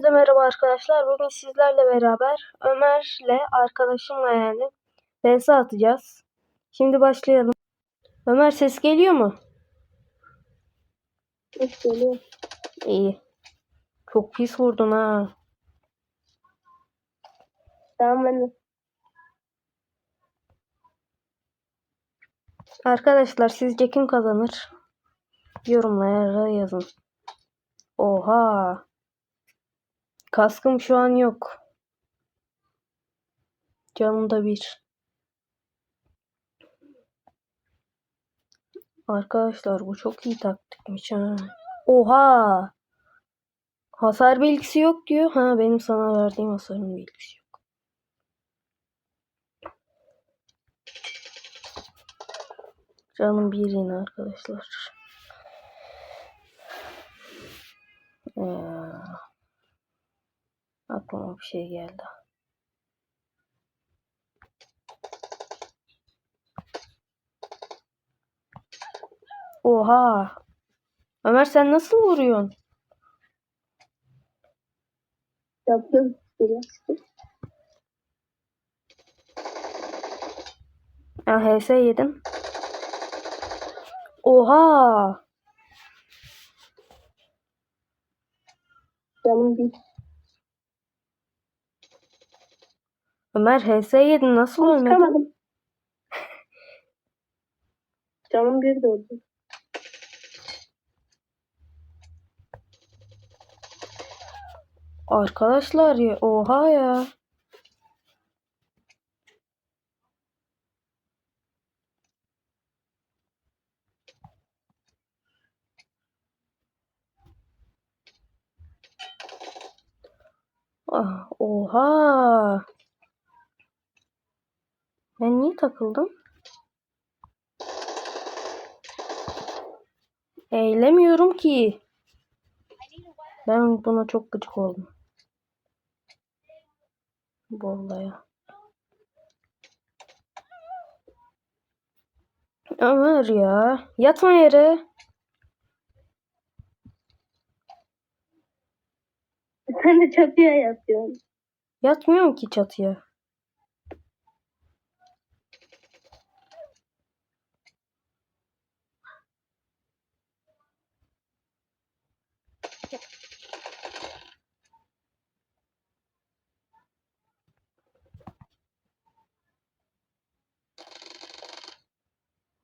Hepinize merhaba arkadaşlar. Bugün sizlerle beraber Ömer'le arkadaşımla yani vs atacağız. Şimdi başlayalım. Ömer ses geliyor mu? Ses geliyor. İyi. Çok pis vurdun ha. Tamam ben. Arkadaşlar sizce kim kazanır? Yorumlara yazın. Oha. Kaskım şu an yok. Canım da bir. Arkadaşlar bu çok iyi taktikmiş ha. Oha. Hasar bilgisi yok diyor. Ha benim sana verdiğim hasarın bilgisi yok. Canım bir yine arkadaşlar. Ee, aklıma bir şey geldi. Oha. Ömer sen nasıl vuruyorsun? Geliyor. Ya HS yedim. Oha. Canım bir. Ömer HS yedin nasıl ölmedin? Çıkamadım. Canım bir de oldu. Arkadaşlar ya oha ya. Ah, oha. Ben niye takıldım? Eğlemiyorum ki. Ben buna çok gıcık oldum. Bu olaya. Ömer ya. Yatma yere. Sen de çatıya yatıyorsun. Yatmıyorum ki çatıya.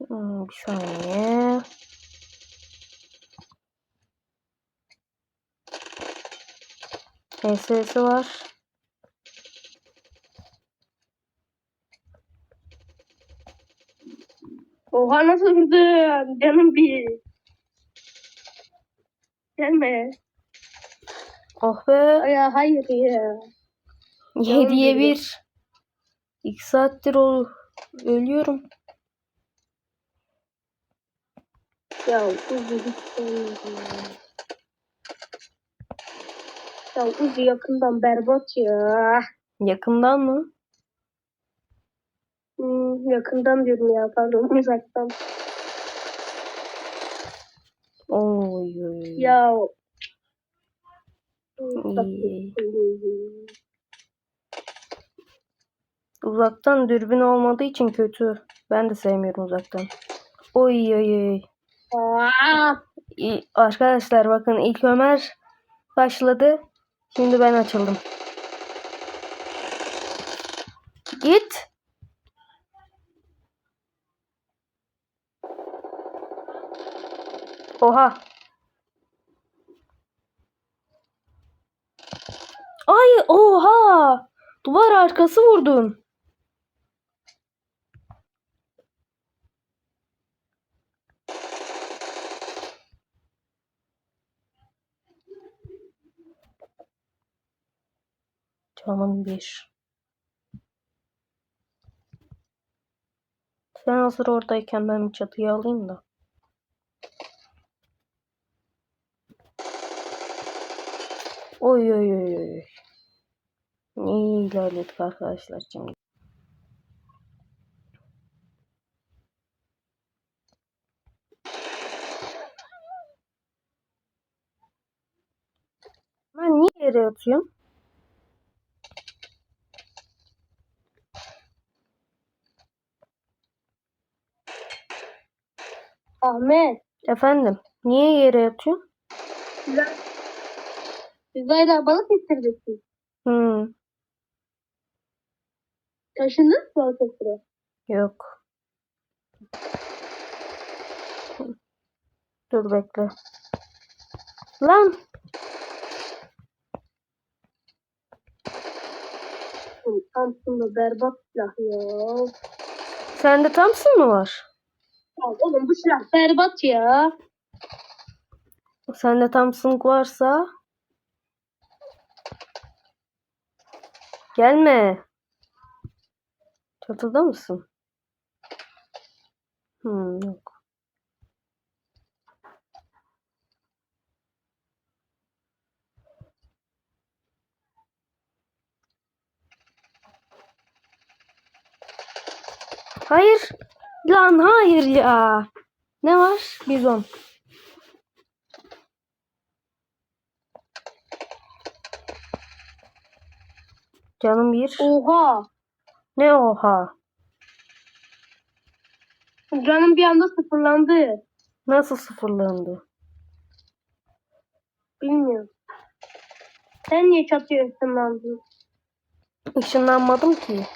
Hmm, bir saniye. HS'si var. Oha nasıl vurdun? Canım bir. Gelme. Oh be. Ya hayır ya. 7'ye Canım 1. 2 saattir ol ölüyorum. Ya Uzi olmadı ya. Uzi yakından berbat ya. Yakından mı? Hmm, yakından diyorum ya pardon uzaktan. Oy oy. oy. Ya. İyi. Uzaktan dürbün olmadığı için kötü. Ben de sevmiyorum uzaktan. Oy oy oy. Arkadaşlar bakın ilk Ömer başladı. Şimdi ben açıldım. Git. Oha. Ay oha. Duvar arkası vurdun. Canım bir. Sen hazır oradayken ben bir çatıyı alayım da. Oy oy oy oy. İyi ilerledik arkadaşlar şimdi. Ben niye yere yatıyorsun? Ahmet. Efendim, niye yere yatıyorsun? Güzel. Güzel balık getireceksin. Hmm, Taşındın mı getire? yok. Dur bekle. Lan, Samsun'da berbat silah ya. sende Thompson mı var? Oğlum bu silah berbat ya. Sende Thompson varsa gelme. Çatıda mısın? Hmm, yok. Hayır. Lan hayır ya. Ne var? Bizon. Canım bir. Oha. Ne oha? Canım bir anda sıfırlandı. Nasıl sıfırlandı? Bilmiyorum. Sen niye çatıya ısınlandın? Işınlanmadım ki.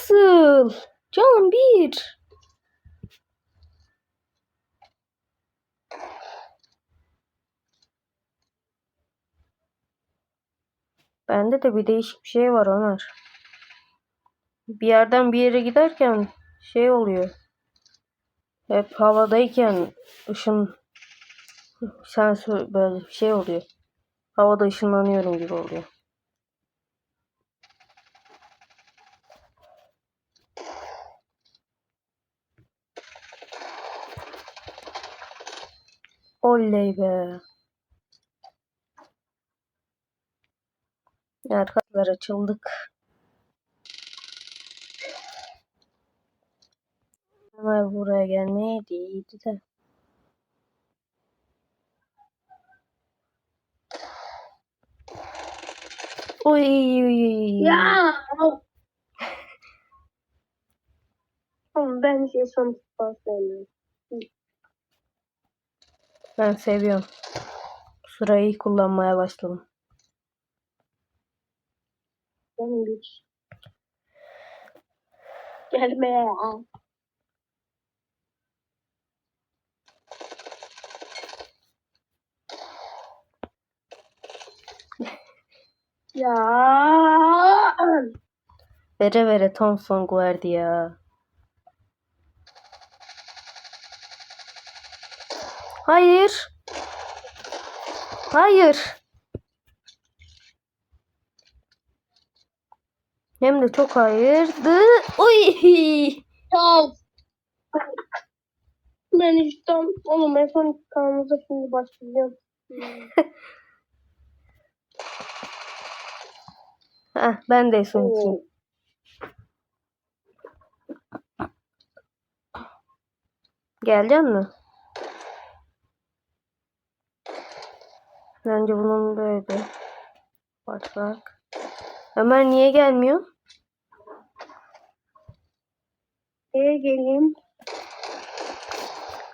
Nasıl? Canım bir. Bende de bir değişik bir şey var Ömer. Bir yerden bir yere giderken şey oluyor. Hep havadayken ışın sensör böyle bir şey oluyor. Havada ışınlanıyorum gibi oluyor. Oley be. Arkadaşlar açıldık. Ömer buraya gelmeye değildi de. Oy oy oy. Ya. Oğlum ben şey son sevmiyorum. Ben seviyorum. Sırayı kullanmaya başladım. Güç. Gelme ya. Ya. Vere vere Thompson verdi Hayır. Hayır. Hem de çok hayırdı. Oy. Ya. Ben işte oğlum en son kanalımıza şimdi başlayacağım. Heh, ben de son ikiyim. Gelecek mi? Bence bunun böyle. Bak. Ömer niye gelmiyor? Neye geleyim?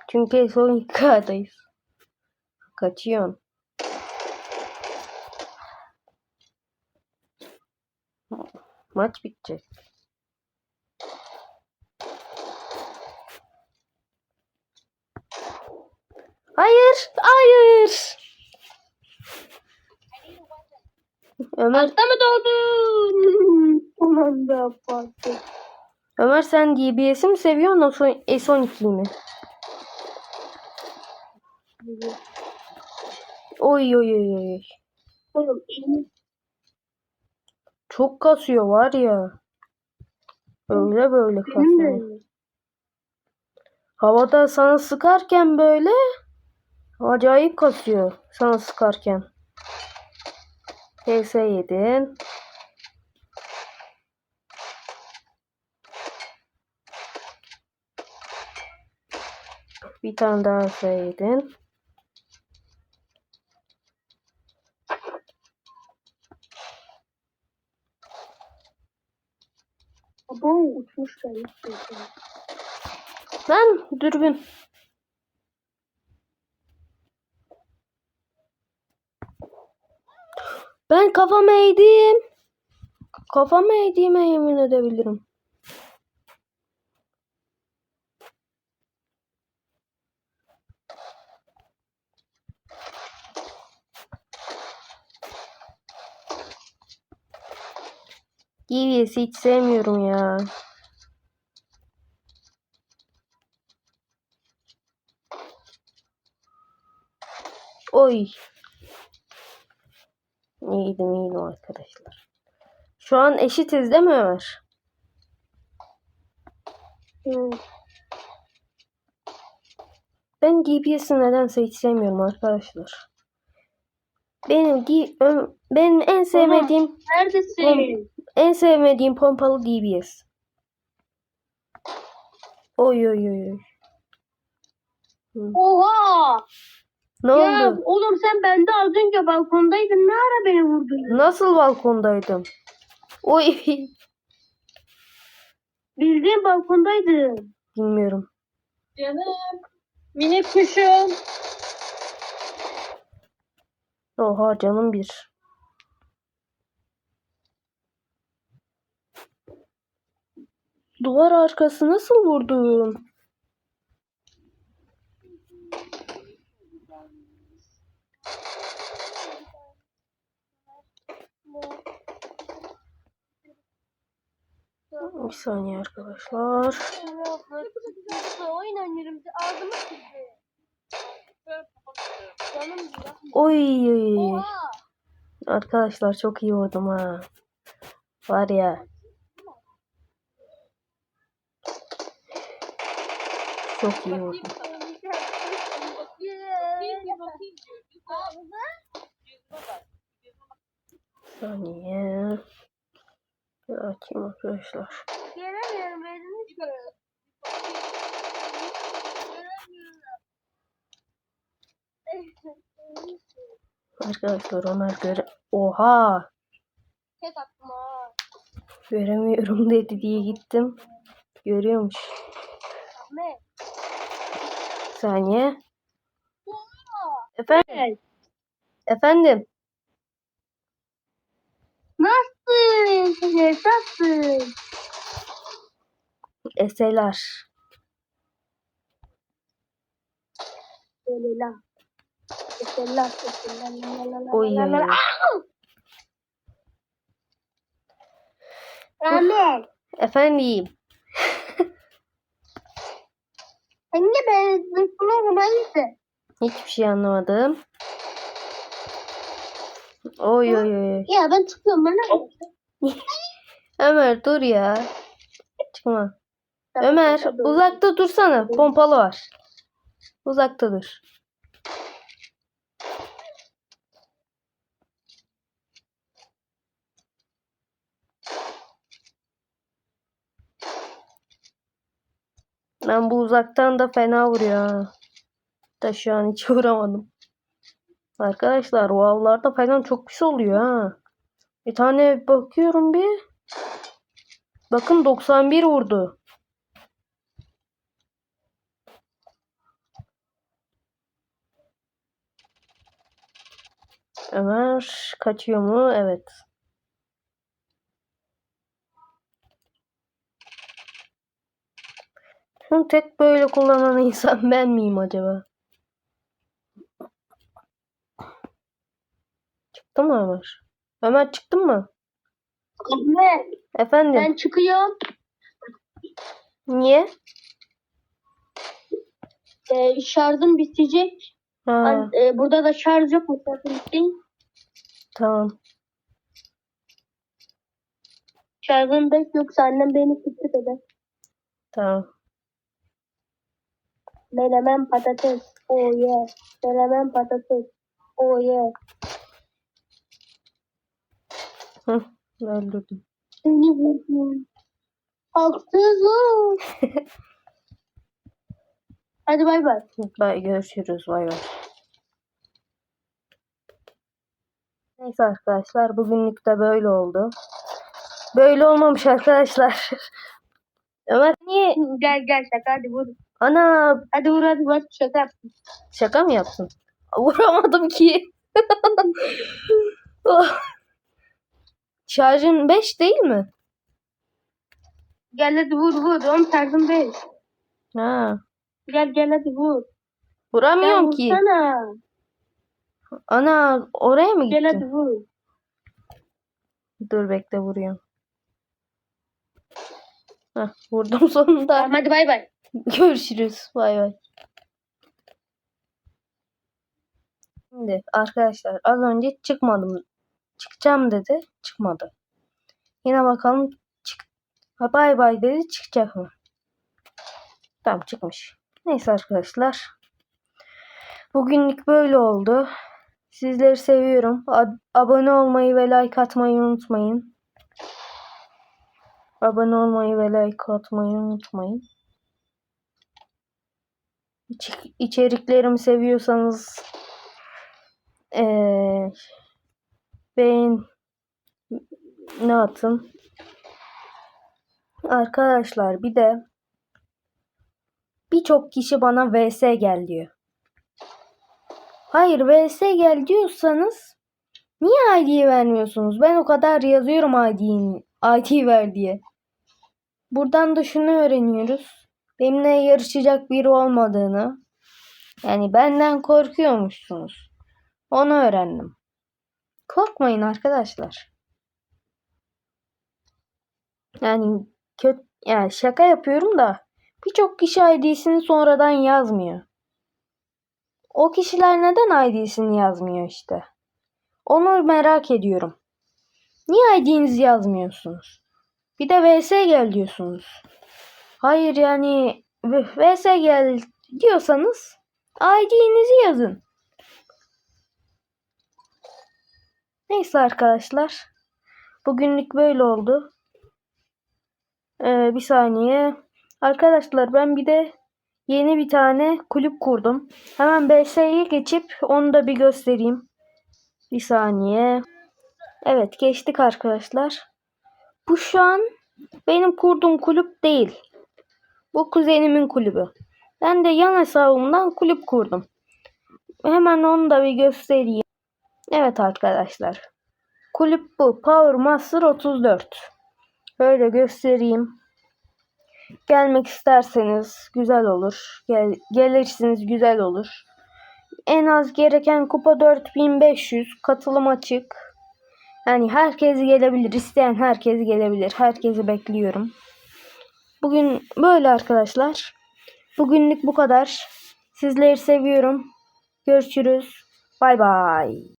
Çünkü son iki kağıdayız. Kaçıyorsun. Maç bitecek. Hayır, hayır. Ömer, Hasta mı doğdun? Aman da farklı. Ömer sen DBS'i mi seviyorsun o son, S12'yi mi? Oy oy oy oy. Oğlum elini Çok kasıyor var ya. Öyle böyle kasıyor. Havada sana sıkarken böyle acayip kasıyor sana sıkarken. PS yedin. Bir tane daha saydın. Abo uçmuş gelmiş. Lan dürbün. Ben kafama eğdim. Kafama eğdiğime yemin edebilirim. DBS'i hiç sevmiyorum ya. Oy. İyiydim iyiydim arkadaşlar. Şu an eşitiz değil mi Ömer? Hmm. Ben DBS'i nedense hiç sevmiyorum arkadaşlar. Benim benim en sevmediğim Neredesin? en sevmediğim pompalı DBS. Oy oy oy. oy. Oha! Ne Ya oldu? oğlum sen bende az önce balkondaydın. Ne ara beni vurdun? Nasıl balkondaydım? Oy Bildiğin balkondaydın. bilmiyorum. Canım. Minik kuşum. Oha canım bir. Duvar arkası nasıl vurdum? Bir saniye arkadaşlar. Oy oy, oy. Arkadaşlar çok iyi vurdum ha. Var ya. Çok iyi vurdum. Saniye. Bir açayım arkadaşlar. Göremiyorum elini çıkarıyorum. Arkadaşlar Ömer göre... Oha! Tek attım ha. Göremiyorum dedi diye gittim. Görüyormuş. Bir saniye. Efendim? Efendim? Nasılsın? Nasılsın? Eseler. La. Teşekkürler, teşekkürler. Oy. Ahmet. Efendim? Anne ben zıplama hayırdır? Hiçbir şey anlamadım. Oy oy oy. Ya ben çıkıyorum bana. Ömer dur ya. Çıkma. Ömer uzakta dursana. Pompalı var. Uzakta dur. Ben bu uzaktan da fena vuruyor ha. Da şu an hiç vuramadım. Arkadaşlar o avlarda falan çok pis oluyor ha. Bir tane bakıyorum bir. Bakın 91 vurdu. Ömer kaçıyor mu? Evet. Şunu tek böyle kullanan insan ben miyim acaba? Çıktı mı Ömer? Ömer çıktın mı? Ahmet Efendim? ben çıkıyorum. Niye? Ee, şarjım bitecek. Ha, Ben, e, burada da şarj yok mu? Şarjım bitti. tamam. Şarjım beş yoksa annem beni küçük eder. Tamam. Menemen patates. Oh yeah. Menemen patates. Oh yeah. Hı, öldürdüm. Seni vurdum. Haksızlık. Hadi bay bay. Bay görüşürüz. Bay bay. Neyse arkadaşlar bugünlük de böyle oldu. Böyle olmamış arkadaşlar. Ömer niye? Gel gel şaka hadi vur. Ana Hadi vur hadi bak şaka yap. şaka mı yaptın? Vuramadım ki. Oh. Şarjın 5 değil mi? Gel hadi vur vur. Oğlum şarjım beş. Ha. Gel gel hadi vur. Vuramıyorum Gel ki. vursana. Ana oraya mı Gel hadi gittin? vur. Dur bekle vuruyorum. Heh, vurdum sonunda. Tamam hadi bay bay. Görüşürüz. Bay bay. Şimdi arkadaşlar az önce çıkmadım. Çıkacağım dedi. Çıkmadı. Yine bakalım çık. Bay bay dedi. Çıkacak mı? Tamam çıkmış. Neyse arkadaşlar. Bugünlük böyle oldu. Sizleri seviyorum. Ab- abone olmayı ve like atmayı unutmayın. Abone olmayı ve like atmayı unutmayın. İç- içeriklerimi seviyorsanız eee beğen ne atın. Arkadaşlar bir de birçok kişi bana VS gel diyor. Hayır VS gel diyorsanız niye ID'yi vermiyorsunuz? Ben o kadar yazıyorum ID'yi ID ver diye. Buradan da şunu öğreniyoruz. Benimle yarışacak biri olmadığını. Yani benden korkuyormuşsunuz. Onu öğrendim. Korkmayın arkadaşlar. Yani kötü yani şaka yapıyorum da birçok kişi ID'sini sonradan yazmıyor. O kişiler neden ID'sini yazmıyor işte? Onu merak ediyorum. Niye ID'nizi yazmıyorsunuz? Bir de VS gel diyorsunuz. Hayır yani VS gel diyorsanız ID'nizi yazın. Neyse arkadaşlar. Bugünlük böyle oldu. Ee, bir saniye. Arkadaşlar ben bir de yeni bir tane kulüp kurdum. Hemen BS'ye geçip onu da bir göstereyim. Bir saniye. Evet geçtik arkadaşlar. Bu şu an benim kurduğum kulüp değil. Bu kuzenimin kulübü. Ben de yan hesabımdan kulüp kurdum. Hemen onu da bir göstereyim. Evet arkadaşlar. Kulüp bu. Power Master 34. Böyle göstereyim. Gelmek isterseniz güzel olur. Gel, gelirsiniz güzel olur. En az gereken kupa 4500. Katılım açık. Yani herkes gelebilir. isteyen herkes gelebilir. Herkesi bekliyorum. Bugün böyle arkadaşlar. Bugünlük bu kadar. Sizleri seviyorum. Görüşürüz. Bay bay.